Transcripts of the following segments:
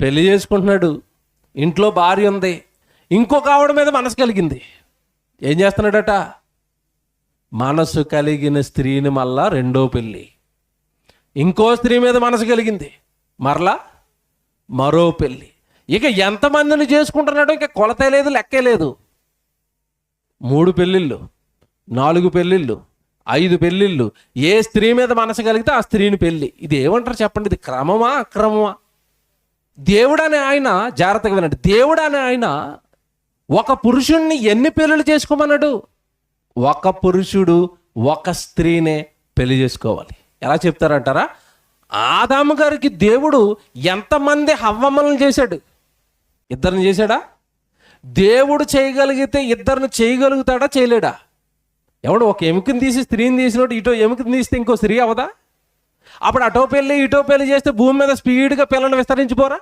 పెళ్ళి చేసుకుంటున్నాడు. ఇంట్లో భార్య ఉంది. ఇంకొక ఆవిడ మీద మనసు కలిగింది. ఏం చేస్తున్నాడట? మనసు కలిగిన స్త్రీని మళ్ళా రెండో పెళ్ళి. ఇంకో స్త్రీ మీద మనసు కలిగింది. మరలా మరో పెళ్ళి. ఇక ఎంతమందిని చేసుకుంటున్నాడో ఇక కొలతే లేదు లెక్కే లేదు. మూడు పెళ్ళిళ్ళు నాలుగు పెళ్ళిళ్ళు ఐదు పెళ్ళిళ్ళు. ఏ స్త్రీ మీద మనసు కలిగితే ఆ స్త్రీని పెళ్ళి. ఇది ఏమంటారు చెప్పండి? ఇది క్రమమా అక్రమమా? దేవుడు అనే ఆయన జాగ్రత్తగా వినండి. దేవుడు అనే ఆయన ఒక పురుషుణ్ణి ఎన్ని పెళ్ళిళ్ళు చేసుకోమన్నాడు? ఒక పురుషుడు ఒక స్త్రీనే పెళ్ళి చేసుకోవాలి. ఎలా చెప్తారంటారా? ఆదాము గారికి దేవుడు ఎంతమంది హవ్వమ్మలను చేశాడు? ఇద్దరిని చేశాడా? దేవుడు చేయగలిగితే ఇద్దరిని చేయగలుగుతాడా చేయలేడా? ఎవడు ఒక ఎముకని తీసి స్త్రీని తీసినట్టు ఇటో ఎముకని తీస్తే ఇంకో స్త్రీ అవదా? అప్పుడు అటో పెళ్ళి ఇటో పెళ్ళి చేస్తే భూమి మీద స్పీడ్గా పిల్లల్ని విస్తరించిపోరా?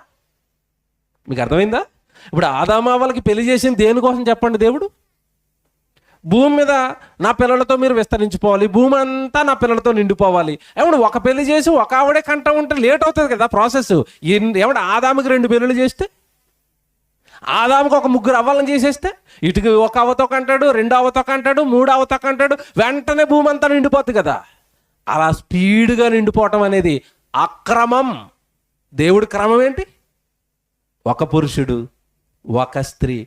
మీకు అర్థమైందా? ఇప్పుడు ఆదామావలకి పెళ్ళి చేసింది దేనికోసం చెప్పండి దేవుడు? భూమి మీద నా పిల్లలతో మీరు విస్తరించిపోవాలి భూమి అంతా నా పిల్లలతో నిండిపోవాలి. ఏమన్నా ఒక పెళ్ళి చేసి ఒక ఆవిడే కంట ఉంటే లేట్ అవుతుంది కదా ప్రాసెస్? ఏమన్నా ఆదాముకి రెండు పెళ్ళిళ్ళు చేస్తే? ఆదాముకి ఒక ముగ్గురు అవ్వాలని చేసేస్తే? ఇటుకి ఒక అవతొక అంటాడు రెండు అవతొక అంటాడు మూడు అవతొక అంటాడు వెంటనే భూమి అంతా నిండిపోతుంది కదా. అలా స్పీడ్గా నిండిపోవటం అనేది అక్రమం. దేవుడి క్రమం ఏంటి? ఒక పురుషుడు ఒక స్త్రీ